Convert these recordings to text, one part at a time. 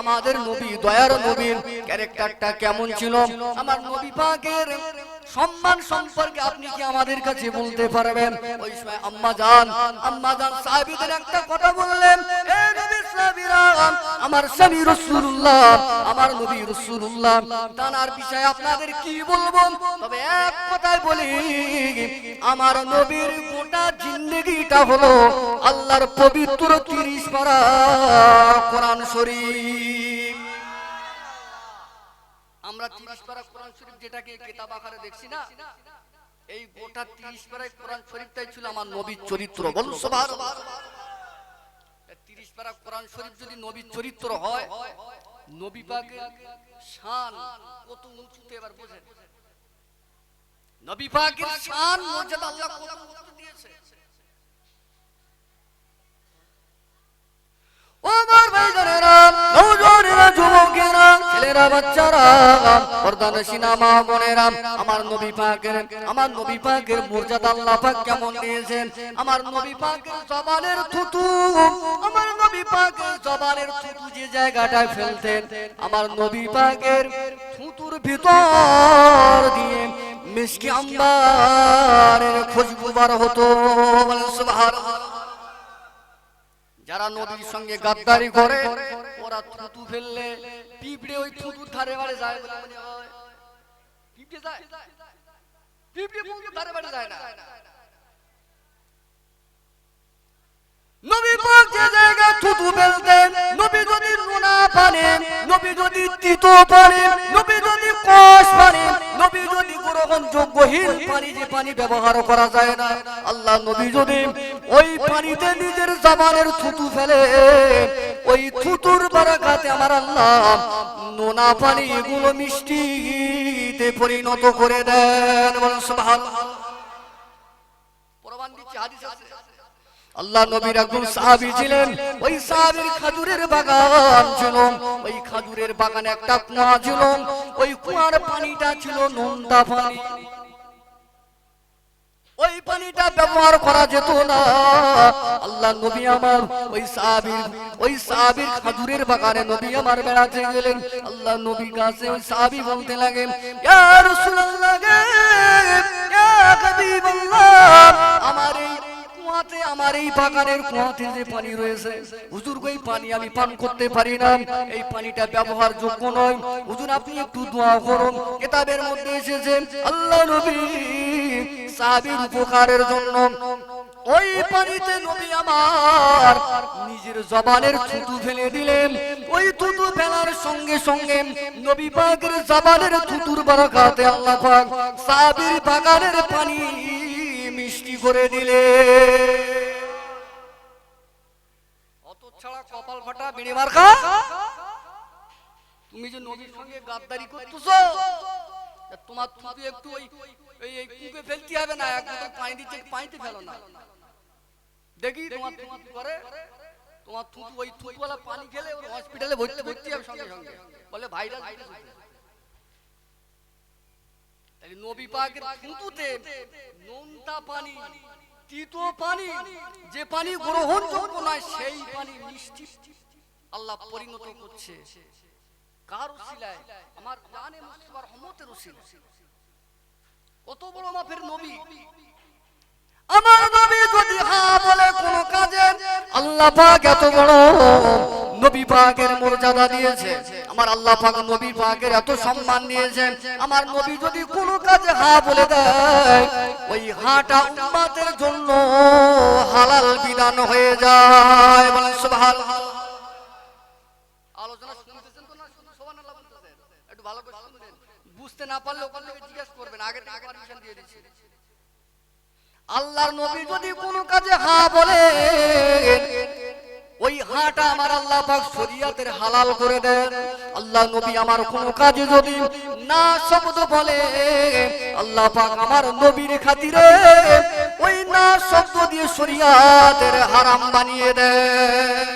আমাদের নবী দয়ার নবীর ক্যারেক্টারটা কেমন ছিল? আমার নবী পাকের সম্মান সম্পর্কে আপনি কি আমাদের কাছে বলতে পারবেন? ওই সময় আম্মা জান আম্মা জান সাহাবীদের একটা কথা বললেন, এ সাহাবীরা আমার স্বামী রাসূলুল্লাহ আমার নবী রাসূলুল্লাহ তানার বিষয়ে আপনাদের কি বলব? তবে এক কথায় বলি, আমার নবীর গোটা জিন্দেগিটা হলো আল্লাহর পবিত্র 30 পারা কোরআন শরীফ। আমরা 30 পারা কোরআন শরীফ যেটাকে কিতাব আকারে দেখছি না, এই গোটা 30 পারা কোরআন শরীফটাই ছিল আমার নবীর চরিত্র। বলুন 30 পারা কোরআন শরীফ যদি নবীর চরিত্র হয়, নবী পাকের শান কত উঁচুতে এবার বোঝেন। নবী পাকের শান মর্যাদা আল্লাহ কত উঁচুতে দিয়েছে। ও আমার ভাইজানেরা নওজোয়ানেরা যুবকেরা আমার নবী পাকের, আমার নবী পাকের মর্যাদা আল্লাহ পাক কেমন আমার নবী পাকের জবানের থুতু, আমার নবী পাকের জবানের থুতু যে জায়গাটায় ফেলতেন, আমার নবী পাকের থুতুর ভিতর দিয়ে মিষ্টি আম্বারের খুশবু বার হতো। যারা নদীর সঙ্গে গাদ্দারি করে ওরা থুতু ফেললে পিঁপড়ে ওই থুতুর ধারে বাড়ে যায় বলে মনে হয়। পিঁপড়ে যায়? পিঁপড়ে পুকুরের ধারে বাড়ে যায় না। নবী পাক যে জায়গায় থুতু ফেলতেন নবী যদি নোনা পানে নবী যদি তিতো পানে নবী যদি কষ পানে নবী যদি গ্রহণযোগ্যহীন পানি যে পানি ব্যবহার করা যায় না। আল্লাহ নবী যদি ওই পানিতে নিজের জামানের থুতু ফেলে, ওই থুতুর বারাকাতে আমার আল্লাহ নোনা পানি এগুলো মিষ্টিতে পরিণত করে দেন। আল্লাহ নবীর একজন সাহাবী ছিলেন, ওই সাহাবীর খাজুরের বাগান ছিল, ওই খাজুরের বাগানে একটা কুয়া ছিল, ওই কুয়ার পানিটা ছিল নোনতা পানি। ওই পানিটা ব্যবহার করা যেত না। আল্লাহ নবী আমার ওই সাহাবীর ওই সাহাবীর খাজুরের বাগানে নবী আমার বেড়াতে গেলেন। আল্লাহ নবী কাছে ওই সাহাবী বলতে লাগে ইয়া রাসূলুল্লাহ ইয়া হাবিবাল্লাহ, আমার এই কুয়াতে আমার এই বাগানের কুয়াতে যে পানি রয়েছে, হুজুর এই পানি আমি পান করতে পারি না। এই পানিটা ব্যবহার যোগ্য নয়। হুজুর, আপনি একটু দোয়া করুন। কিতাবের মধ্যে এসেছে, আল্লাহ নবী সাহাবীর উপকারের জন্য, ওই পানিতে নবী আমার নিজের জবানের থুতু ফেলে দিলেন। ওই থুতু ফেলার সঙ্গে সঙ্গে নবী পাকের জবানের থুতুর বারাকাতে আল্লাহ পাক সাহাবীর বাগানের পানি মিষ্টি করে দিলে। অত ছাড়া কপাল ফাটা বেড়ে মার্কা? তুমি যে নবীর সঙ্গে গাদ্দারি করতেছো তোমার থুতু একটু ওই এই এই কূপে ফেলতে হবে না, এক বোতল পানি দিচ্ছে, পানিতে ফেলো না। দেখি তোমার থুতু করে? তোমার থুতু ওই থুতুওয়ালা পানি খেলে হসপিটালে ভর্তি ভর্তি হবে সঙ্গে সঙ্গে। বলে, ভাইরাস তাহলে নবী পাকের থুতুতে নোনতা পানি, তিতো পানি, যে পানি গ্রহণযোগ্য নয়, সেই পানি মিষ্টি আল্লাহ পরিণত করছে। কার উসিলায় আমার জানে মুস্তফার রহমতের উসিলা কত বড় মাপের নবী। আমার নবী যদি হ্যাঁ বলে কোন কাজে, আল্লাহ পাক এত বড় নবী পাকের মর্যাদা দিয়েছে। আমার আল্লাহ পাক নবী পাকের এত সম্মান দিয়েছেন আমার নবী যদি কোন কাজে হ্যাঁ বলে দেয়, ওই হাঁটা উম্মাতের জন্য হালাল বিধান হয়ে যায়। বলেন সুবহানাল্লাহ। আলোচনা আল্লাহর নবী যদি কোনো কাজে হা বলে ওই হাটা আমার আল্লাহ পাক শরীয়তের হালাল করে দেন। আল্লাহ নবী আমার কোন কাজে যদি না শব্দ বলে, আল্লাহ পাক আমার নবীর খাতিরে ওই না শব্দ দিয়ে শরীয়তের হারাম বানিয়ে দেয়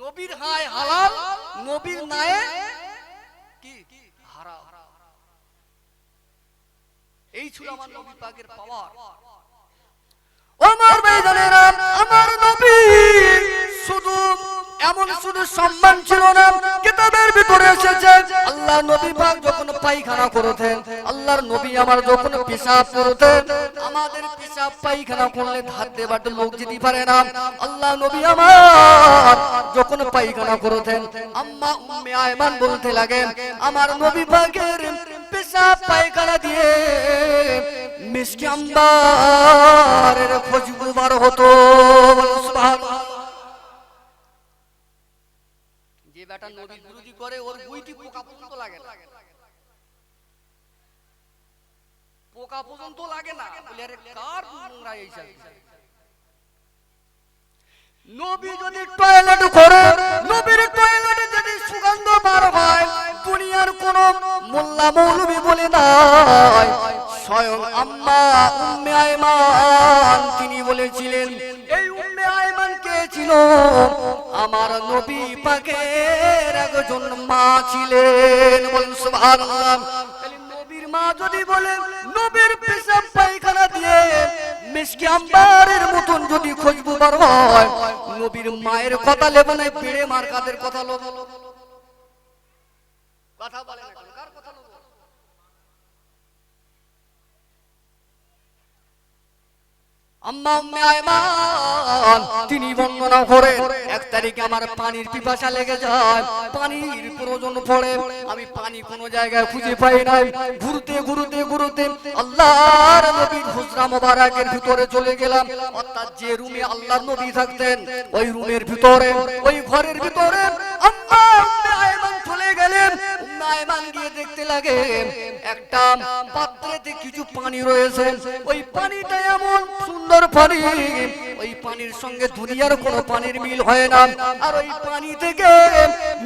নবীর হায় হালাল, নবীর নায়ে কি? হারাম। এই ছিল আমার নবী পাকের পাওয়ার। আমার ভাইজানেরা আমার নবী। শুধু এমন শুধু সম্মান ছিল না, কিতাবের ভিতরে এসেছে, আল্লাহ নবী পাক যখন পায়খানা করতেন আল্লাহর নবী আমার যখন পেশাব করতেন আমাদের পেশাব পায়খানা করলে ধার দেবার লোক যেতে পারে না। আল্লাহ নবী আমার যখন পায়খানা করতেন আম্মা উম্মে আয়মান বলতে লাগেন, আমার নবী পাকের পেশাব পায়খানা দিয়ে মিষ্টি আম্বারের খুশবু বার হতো যে বেটা নবী বিরোধী করে, ওর গুইটি পোকা পর্যন্ত লাগে না। পোকা পর্যন্ত লাগে না। বলে কার নোংরা এই নবী যদি টয়লেট করে, নবীর টয়লেটে যদি সুগন্ধ বার হয়, দুনিয়ার কোন মোল্লা মৌলবী বলে নাই। স্বয়ং আম্মা উম্মে আয়মান, তিনি বলেছিলেন, এই উম্মে আয়মান কে ছিল? আমার নবী পাকের একজন মা ছিলেন। বলেন, সুবহানাল্লাহ। নবীর মা যদি বলেন নবীর পেশাব পায়খানা দিয়ে মিষ্টি আম্বারের মতন যদি খুশবু বার হয়, নবীর মায়ের কথা লেবে না পেড়ে মার কাদের কথা লোক কথা বলে না কেন? কার কথা লোক তিনি বর্ণনা করে এক তারিখে আমার পানির পিপাসা লেগে যায়। পানির প্রয়োজন পড়ে। আমি পানি কোন জায়গায় খুঁজে পাই নাই। ঘুরতে ঘুরতে ঘুরতে আল্লাহর নবীর হুজরা ভিতরে চলে গেলাম। অর্থাৎ যে রুমে আল্লাহর নবী থাকতেন, ওই রুমের ভিতরে, ওই ঘরের ভিতরে আয়মান গিয়ে দেখতে লাগে। একটা পাত্রেতে কিছু পানি রয়েছে। ওই পানিটা এমন সুন্দর পানি। ওই পানির সঙ্গে দুনিয়ার কোনো পানির মিল হয় না। আর ওই পানি থেকে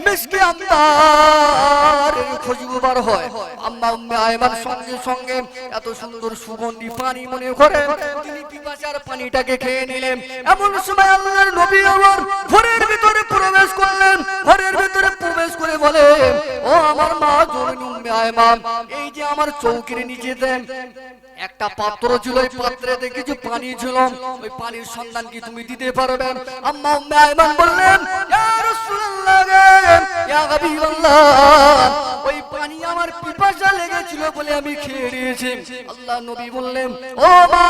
মিষ্টি আম্মার খুশবু বার হয়। আম্মা উম্মে আয়মান সঙ্গে সঙ্গে এত সুন্দর সুগন্ধি পানি মনে করে, তিনি পিপাসার পানিটাকে খেয়ে নিলেন। এমন সময় আল্লাহর নবী আমার ঘরের ভিতরে প্রবেশ করলেন। ঘরের ভিতরে প্রবেশ করে বলে, ও আমার মা জননী উম্মে আয়মান, এই যে আমার চৌকির নিচে দেন। একটা পাত্র ছিল ওই পাত্রেতে কিছু পানি ছিল ওই পানির সন্ধান কি তুমি দিতে পারবে? আম্মা উম্মে আয়মান বললেন ইয়া রাসূলুল্লাহ ইয়া হাবিবাল্লাহ। ওই পানি আমার পিপাসা লেগেছিল বলে আমি খেয়ে নিয়েছি। আল্লাহ নবী বললেন ও মা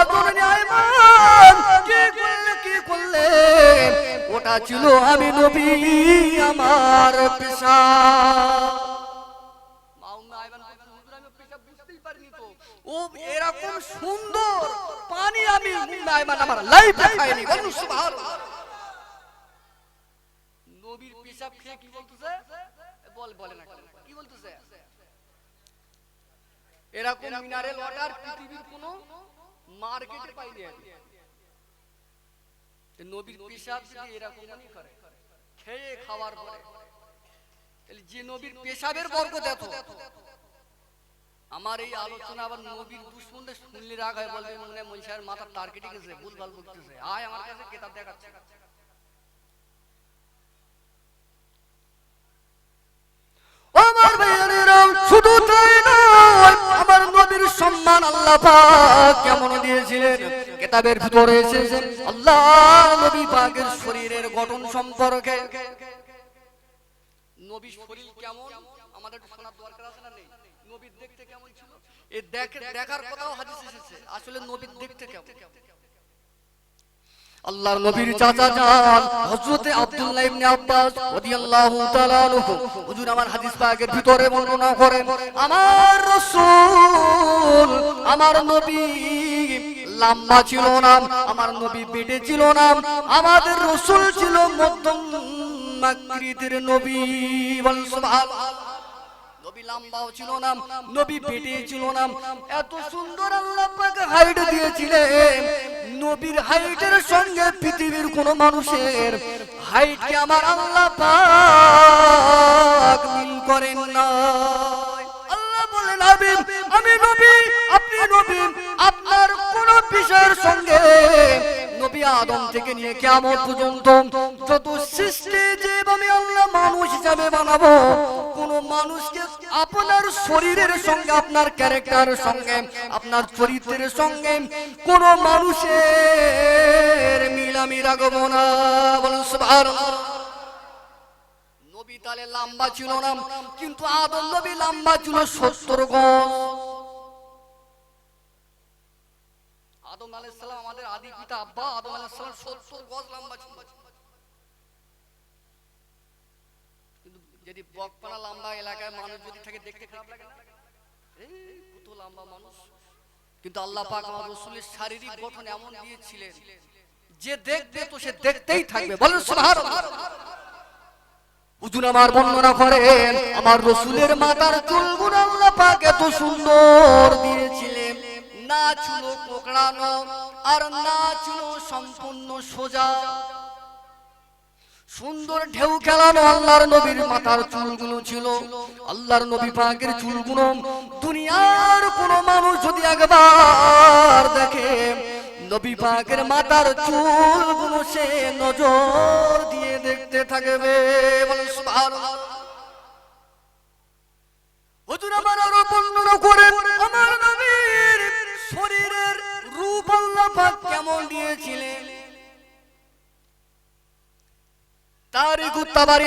আয়মান কি করলে কি করলে? ওটা ছিল আমি নবী আমার পেশা। ও এরকম সুন্দর। পানি আমি মানে আমার বলুন সুবহানাল্লাহ। নবীর পেশাব খেয়ে কি বলতেছে? বল, বলে না কি বলতেছে? এরকম মিনারেল ওয়াটার পৃথিবীর কোন মার্কেটে পাইনি আমি। নবীর পেশাব যদি এরকমই করে, খেয়ে খাওয়ার পরে যে নবীর পেশাবের বরকত এত। আমার এই আলোচনা আবার নবীর দুশ্মনদের শুনলে রাগ হয় বলবে মনে মন সাহেবের মাথার টার্গেটে গেছে ভুল ভালো করতেছে আয় আমার কাছে কেতাব দেখাচ্ছে। আমার ভাইয়েরা শুধু তাই নয় আমার নবীর সম্মান আল্লাহ পাক কেমন দিয়েছিলেন? কিতাবের ভিতরে এসেছে আল্লাহ নবী পাকের শরীরের গঠন সম্পর্কে। নবী শরীর কেমন? আমাদের শোনার দরকার আছে না নেই? নবীর দেখতে কেমন ছিল? এই দেখ- দেখার কথাও হাদিস এসেছে, আসলে নবীর দেখতে কেমন? আল্লাহর নবীর চাচা যান হযরতে আব্দুল্লাহ ইবনে আব্বাস রাদিয়াল্লাহু তাআলা আনহু। হুজুর, আমার হাদিস পাকের ভিতরে বর্ণনা করেন, আমার রাসূল, আমার নবী লম্বা ছিল না, আমার নবী বেটে ছিল না, আমাদের রাসূল ছিল মধ্যম আকৃতির নবী বল সুবহানাল্লাহ নবী লম্বাও ছিল না, নবী পেটে ছিল না। এত সুন্দর আল্লাহ পাক হাইট দিয়েছিলেন। নবীর হাইটের সঙ্গে পৃথিবীর কোন মানুষের হাইটকে আমার আল্লাহ পাক মিল করেন না আল্লাহ বলেন আমি আমি নবী, আপনি নবী, আপনার কোন বিষয়ের সঙ্গে নবী আদম থেকে নিয়ে কেমন পর্যন্ত যত সৃষ্টি আমি আল্লাহ মানুষ হিসাবে বানাবো, কোন মানুষকে আপনার শরীরের সঙ্গে, আপনার ক্যারেক্টারের সঙ্গে, আপনার চরিত্রের সঙ্গে কোন মানুষের মিল আমি রাখব না। বলুন নবী তাহলে লম্বা ছিল না, কিন্তু আদম নবী লম্বা ছিল সত্তর গজ। আদম আলাইহিস সালাম আমাদের আদি পিতা আব্বা আদম আলাইহিস সালাম 70 গজ লম্বা ছিল। কিন্তু যদি বকপানা লম্বা এলাকায় মানুষ যদি থাকে, দেখতে খারাপ লাগে কত লম্বা মানুষ। কিন্তু আল্লাহ পাক আমার রাসূলের শারীরিক গঠন এমন দিয়েছিলেন, যে দেখবে তো সে দেখতেই থাকবে। বলেন আমার বর্ণনা করেন, আমার রসুলের মাথার চুলগুলো আল্লাহ পাক এত সুন্দর না ছিল কোকড়ানো আর না ছিল সম্পূর্ণ সোজা। সুন্দর ঢেউ খেলানো আল্লাহর নবীর মাথার চুলগুলো ছিল। আল্লাহর নবী পাকের চুলগুলো দুনিয়ার কোন মানুষ যদি একবার দেখে, নবী পাকের মাথার চুলগুলো সে নজর দিয়ে দেখতে থাকবে। হুজুর, আমার আরও বর্ণনা করেন, আমার নবীর শরীরের রূপ আল্লাহ পাক কেমন দিয়েছিলেন?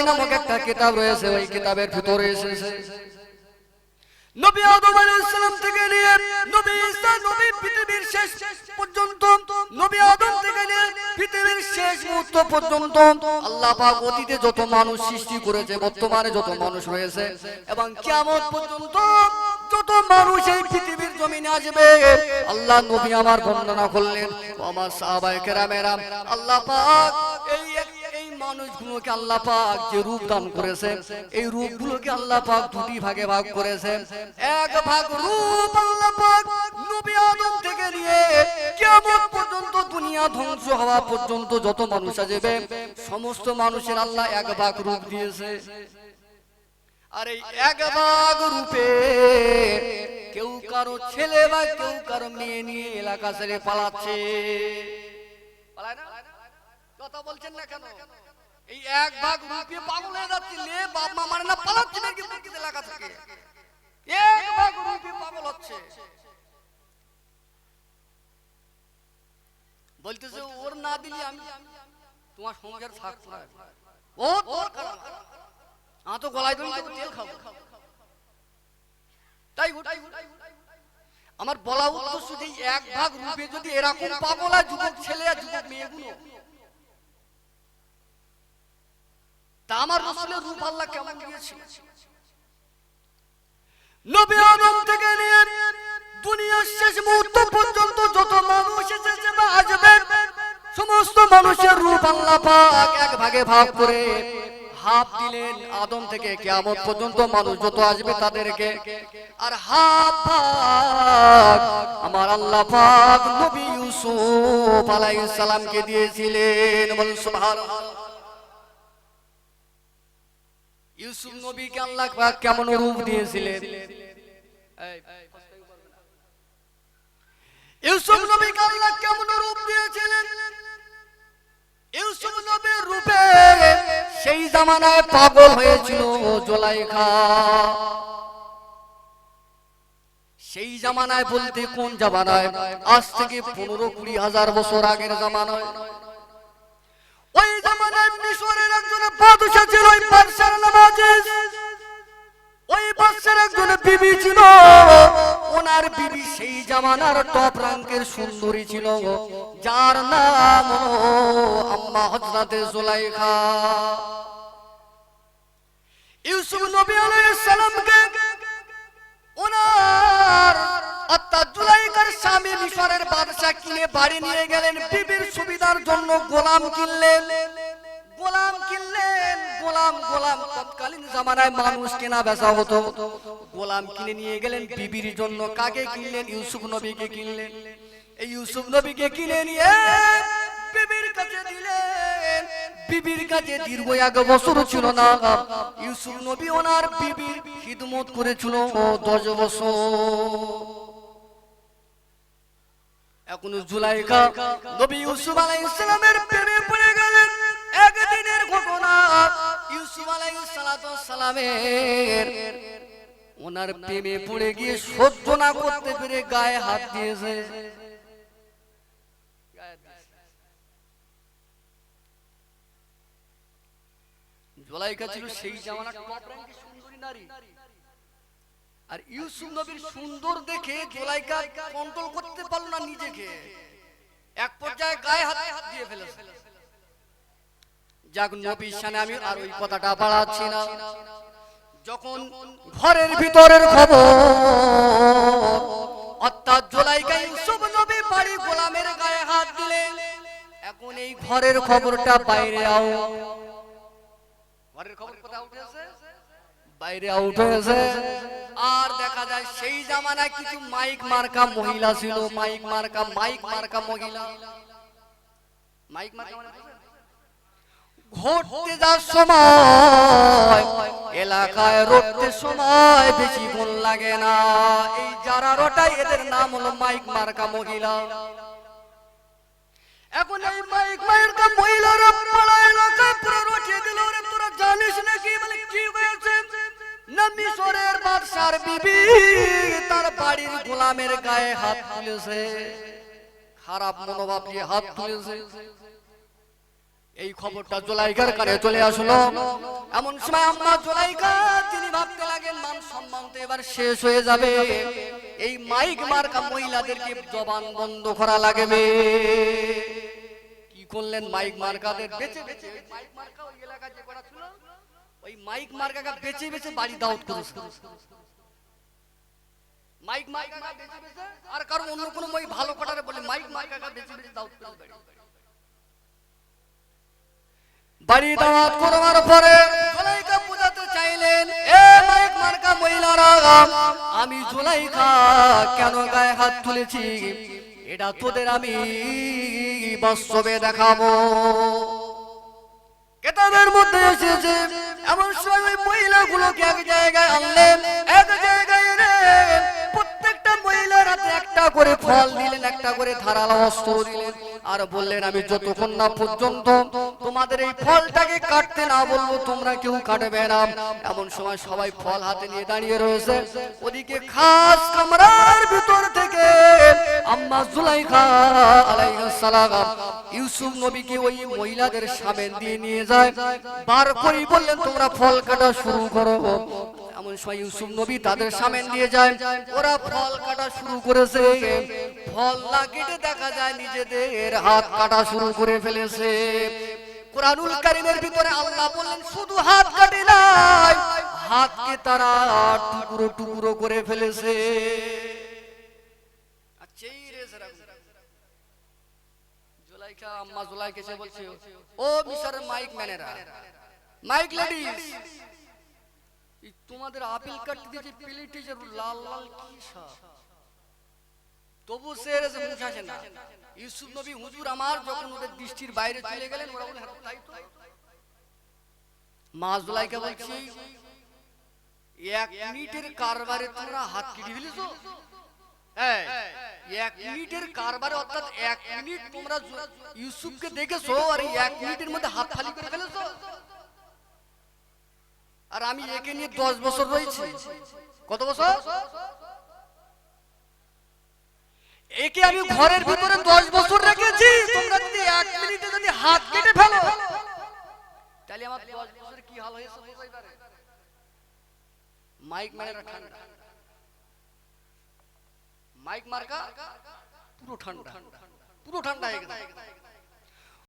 নামক একটা কিতাব রয়েছে, ওই কিতাবের ভিতরে এসেছে। নবী আদম আলাইহিস সালাম থেকে নিয়ে নবী ঈসা, নবী পৃথিবীর শেষ পর্যন্ত, নবী আদম থেকে নিয়ে পৃথিবীর শেষ মুহূর্ত পর্যন্ত আল্লাহ পাক অতীতে যত মানুষ সৃষ্টি করেছে, বর্তমানে যত মানুষ রয়েছে, এবং কিয়ামত পর্যন্ত যত মানুষ এই পৃথিবীর জমিনে আসবে, আল্লাহ নবী আমার বর্ণনা করলেন আমার সাহাবায়ে কেরামেরা, আল্লাহ পাক এই মানুষগুলোকে আল্লাহ পাক যে রূপ দান করেছে, এই রূপগুলোকে আল্লাহ পাক দুটি ভাগে ভাগ করেছে। এক ভাগ রূপ আল্লাহ পাক নবী আদম থেকে নিয়ে কিয়ামত পর্যন্ত, দুনিয়া ধ্বংস হওয়া পর্যন্ত যত মানুষ আসবে, সমস্ত মানুষের আল্লাহ এক ভাগ রূপ দিয়েছে। আর এই এক ভাগ রূপে কেউ কারও ছেলে বা কেউ কারও মেয়ে নিয়ে এলাকা ছেড়ে পালাচ্ছে। না? কথা বলছেন না কেন? এই এক ভাগ রূপে পাগল হয়ে যাচ্ছে লে বাপ মা মানে না পালাচ্ছে না কিন্তু এলাকা থেকে এক ভাগ রূপে পাগল হচ্ছে। বলতেছে ওর না দিলে আমি তোমার সংসার থাকতো ও তোর আমার বলা এক ভাগ রূপে যদি এরকম পাগল যুবক ছেলে মেয়েগুলো তা আমার রূপ আল্লাহ কেমন শেষ পর্যন্ত যত মানুষ সমস্ত মানুষের রূপ আল্লাহ এক ভাগে ভাগ করে হাফ দিলেন আদম থেকে কিয়ামত পর্যন্ত মানুষ যত আসবে তাদেরকে। আর ভাগ আমার আল্লাহ পাক নবী ইউসুফ আলাইহিস সালামকে দিয়েছিলেন। ইউসুফ নবীকে আল্লাহ পাক কেমন রূপ দিয়েছিলেন? ইউসুফ নবীকে আল্লাহ কেমন রূপ দিয়েছিলেন? ইউসুফ নবীর রূপে সেই জামানায় পাগল হয়েছিল জোলাইখা। সেই জামানায় বলতে কোন জামানায়? আজ থেকে পনেরো কুড়ি হাজার বছর আগের জামানায়। ওই জামানায় মিশরের একজন বাদশা ছিল ওই পার্সার নাম আজিজ ওই বাদশার একজন বিবি ছিল। ওনার বিবি সেই জামানার টপ রাঙ্কের সুন্দরী ছিল। যার নাম আম্মা হযরতে জুলাইখা। ইউসুফ নবী আলাইহিস সালামকে ওনার, অর্থাৎ জুলাইকার স্বামী মিশরের বাদশা কিনে বাড়ি নিয়ে গেলেন। বিবির সুবিধার জন্য গোলাম কিনলেন। গোলাম কিনলেন। গোলাম গোলাম তৎকালীন জামানায় মানুষ কেনা বেচা হতো। গোলাম কিনে নিয়ে গেলেন বিবির জন্য। কাকে কিনলেন? ইউসুফ নবীকে কিনলেন। এই ইউসুফ নবীকে কিনে নিয়ে বিবির কাছে দিলেন। বিবির কাছে দীর্ঘ এক বছর ছিল না। ইউসুফ নবী ওনার বিবির খিদমত করেছিল দশ বছর। এখন নবী ইউসুফ প্রেমে পড়ে গেলেন। একদিনের ঘটনা ওনার প্রেমে পড়ে গিয়ে সহ্য না করতে পেরে গায়ে হাত দিয়েছে। জোলাইকা ছিল সেই সুন্দরী নারী। আর ইউসুফ নবীর সুন্দর দেখে জোলাইকা কন্ট্রোল করতে পারল না নিজেকে। এক পর্যায়ে গায়ে হাত দিয়ে ফেলেছে। যাক নবীর সামনে আমি আর ওই কথাটা বাড়াচ্ছি না। যখন ঘরের ভিতরের খবর অর্থাৎ জোলাইকা ইউসুফ নবী বাড়ি গোলামের গায়ে হাত দিলেন এখন এই ঘরের খবরটা বাইরে আও। ঘরের খবর কোথায় উঠেছে বাইরে আউট হয়েছে আর দেখা যায় সেই জামানায় কিছু মাইক মার্কা মহিলা ছিল মাইক মার্কা মাইক মার্কা মহিলা। মাইক মার্কা মানে? ঘটতে যার সময়, এলাকায় রটতে সময় বেশি গুণ লাগে না। এই যারা রটাই এদের নাম হলো মাইক মার্কা মহিলা। এখন এই মাইক মার্কা মহিলারা পাড়া এলাকায় পুরো রটিয়ে দিল। রে তোরা জানিস নাকি? মানে কি হয়েছে? না মিশরের বাদশার বিবি তার বাড়ির গোলামের গায়ে হাত তুলেছে। খারাপ মনোভাব নিয়ে হাত তুলেছে। এই খবরটা জোলাইকার কানে চলে আসলো। এমন সময় আম্মা জোলাইকা তিনি ভাবতে লাগেন মান সম্মান তো এবার শেষ হয়ে যাবে। এই মাইক মার্কা মহিলাদেরকে জবান বন্ধ করা লাগবে। কি করলেন মাইক মার্কাদের? বেঁচে বেঁচে মাইক মার্কা ওই এলাকায় যে করা ছিল ওই মাইক মার্কাকে বেঁচে বেঁচে বাড়ি দাওয়াত করেছে মাইক মার্কা বেঁচে বেঁচে আর কারণ অন্য কোনো ওই ভালো কটারে বলে মাইক মার্কাকে বেঁচে বেঁচে দাওয়াত করেছে বাড়ি। বাড়ি দাওয়াত করবার পরে জুলাইকা বুঝাতে চাইলেন, এ মাইক মার্কা মহিলারা, আমি জুলাইকা কেন গায়ে হাত তুলেছি? এটা তোদের আমি বাস্তবে দেখাবো। কেতাবের মধ্যে এসেছে, এমন সময় মহিলাগুলোকে এক জায়গায় আনলেন, এক জায়গায় একটা করে ফল দিলেন, একটা করে ধারালো অস্ত্র দিলেন। আর বললেন, আমি যতক্ষণ না পর্যন্ত তোমাদের এই ফলটাকে কাটতে না বলব, তোমরা কেউ কাটবে না। এমন সময় সবাই ফল হাতে নিয়ে দাঁড়িয়ে রয়েছে। ওদিকে খাস কামরার ভিতর থেকে আম্মা জুলাইখা আলাইহিস সালাম ইউসুফ নবীকে ওই মহিলাদের সামনে দিয়ে নিয়ে যায়। বার করি বললেন, তোমরা ফল কাটা শুরু করো। এমন সময় ইউসুফ নবী তাদের সামনে দিয়ে যায়। ওরা ফল কাটা শুরু করেছে। ফল না কেটে দেখা যায় নিজেদের হাত কাটা শুরু করে ফেলেছে। কোরআনুল কারিমের ভিতরে আল্লাহ বললেন শুধু হাত কাটে নাই হাতকে তারা টুকরো টুকরো করে ফেলেছে। জুলাইকা আম্মা জুলাইকা এসে বলছে ও মিশরের মাইক ম্যানেরা মাইক লেডিস তোমাদের আপেল কাটতে দিয়ে যে প্লেটে যে লাল লাল কি সাপ তবু সে এসে আসে না। ইউসুফ নবী হুজুর আমার যখন ওদের দৃষ্টির বাইরে চলে গেলেন ওরা বলে "হ্যাঁ, তাই তো? মা জুলাইকা বলছি এক মিনিটের কারবারে তোমরা হাত কেটে ফেলেছো? এক মিনিটের কারবারে অর্থাৎ এক মিনিট তোমরা ইউসুফকে দেখেছ আর এক মিনিটের মধ্যে হাত খালি করে ফেলেছো? আর আমি একে নিয়ে দশ বছর রয়েছি। কত বছর? একে আমি ঘরের ভিতরে দশ বছর রেখেছি। তোমরা যদি এক মিনিটে যদি হাত কেটে ফেলো। তাহলে আমার দশ বছরে কি হাল হয়েছে মাইক মানে ঠান্ডা। মাইক মার্কা? পুরো ঠান্ডা। পুরো ঠান্ডা হয়ে গেছে।